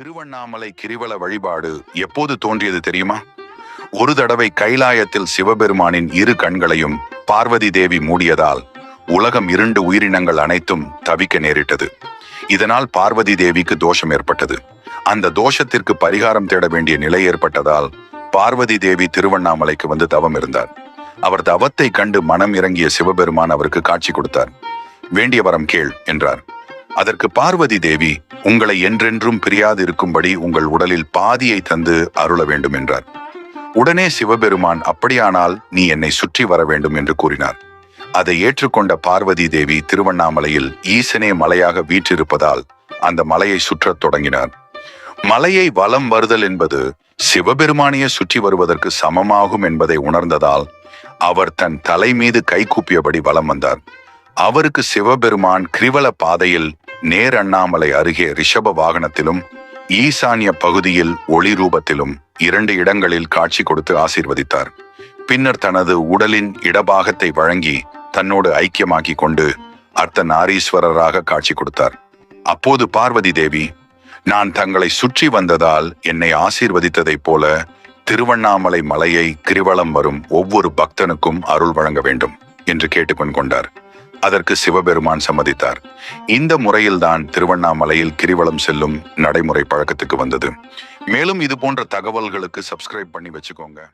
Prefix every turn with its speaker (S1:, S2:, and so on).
S1: திருவண்ணாமலை கிரிவல வழிபாடு எப்போது தோன்றியது தெரியுமா? ஒரு தடவை கைலாயத்தில் சிவபெருமானின் இரு கண்களையும் பார்வதி தேவி மூடியதால் உலகம் இருண்டு உயிரினங்கள் அனைத்தும் தவிக்க நேரிட்டது. இதனால் பார்வதி தேவிக்கு தோஷம் ஏற்பட்டது. அந்த தோஷத்திற்கு பரிகாரம் தேட வேண்டிய நிலை ஏற்பட்டதால் பார்வதி தேவி திருவண்ணாமலைக்கு வந்து தவம் இருந்தார். அவர் தவத்தை கண்டு மனம் இறங்கிய சிவபெருமான் அவருக்கு காட்சி கொடுத்தார். வேண்டிய வரம் கேள் என்றார். அதற்கு பார்வதி தேவி உங்களை என்றென்றும் பிரியாது இருக்கும்படி உங்கள் உடலில் பாதியை தந்து அருள வேண்டும் என்றார். உடனே சிவபெருமான் அப்படியானால் நீ என்னை சுற்றி வர வேண்டும் என்று கூறினார். அதை ஏற்றுக்கொண்ட பார்வதி தேவி திருவண்ணாமலையில் ஈசனே மலையாக வீற்றிருப்பதால் அந்த மலையை சுற்றத் தொடங்கினார். மலையை வலம் வருதல் என்பது சிவபெருமானிய சுற்றி வருவதற்கு சமமாகும் என்பதை உணர்ந்ததால் அவர் தன் தலை மீது கைகூப்பியபடி வலம் வந்தார். அவருக்கு சிவபெருமான் கிரிவல பாதையில் நேர் அண்ணாமலை அருகே ரிஷப வாகனத்திலும் ஈசான்ய பகுதியில் ஒளி ரூபத்திலும் இரண்டு இடங்களில் காட்சி கொடுத்து ஆசீர்வதித்தார். பின்னர் தனது உடலின் இடபாகத்தை வழங்கி தன்னோடு ஐக்கியமாக்கி கொண்டு அர்த்த நாரீஸ்வரராக காட்சி கொடுத்தார். அப்போது பார்வதி தேவி நான் தங்களை சுற்றி வந்ததால் என்னை ஆசீர்வதித்ததைப் போல திருவண்ணாமலை மலையை கிரிவலம் வரும் ஒவ்வொரு பக்தனுக்கும் அருள் வழங்க வேண்டும் என்று கேட்டுக்கொண்டார் கொண்டார். அதற்கு சிவபெருமான் சம்மதித்தார். இந்த முறையில்தான் திருவண்ணாமலையில் கிரிவலம் செல்லும் நடைமுறை பழக்கத்துக்கு வந்தது. மேலும் இது போன்ற தகவல்களுக்கு சப்ஸ்கிரைப் பண்ணி வச்சுக்கோங்க.